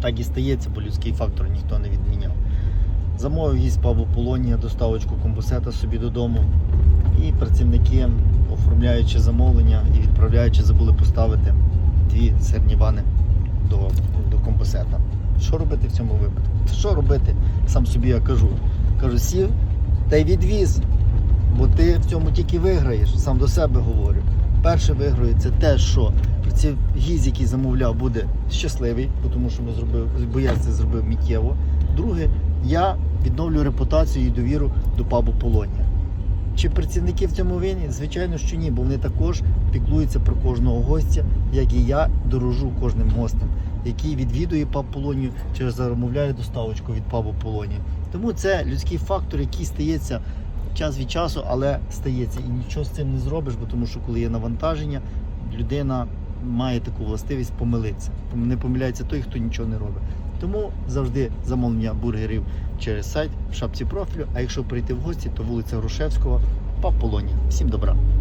Так і стається, бо людський фактор ніхто не відміняв. Замовив гість Павло Полонія доставочку комбусета собі додому. І працівники, оформляючи замовлення і відправляючи, забули поставити дві сирні вани до, до комбусета. Що робити в цьому випадку? Що робити? Сам собі я кажу. Кажу, сів та й відвіз. Бо ти в цьому тільки виграєш, сам до себе говорю. Перше виграю це те, що ці гіз, який замовляв, буде щасливий, тому що ми зробив, бо я це зробив миттєво. Друге, я відновлю репутацію і довіру до пабу Полонія. Чи працівники в цьому винні? Звичайно, що ні, бо вони також піклуються про кожного гостя, як і я дорожу кожним гостем, який відвідує паб Полонію чи замовляє доставочку від пабу Полонія. Тому це людський фактор, який стається час від часу, але стається. І нічого з цим не зробиш, бо тому що коли є навантаження, людина має таку властивість помилитися. Не помиляється той, хто нічого не робить. Тому завжди замовлення бургерів через сайт в шапці профілю. А якщо прийти в гості, то вулиця Грушевського, паб Полоні. Всім добра.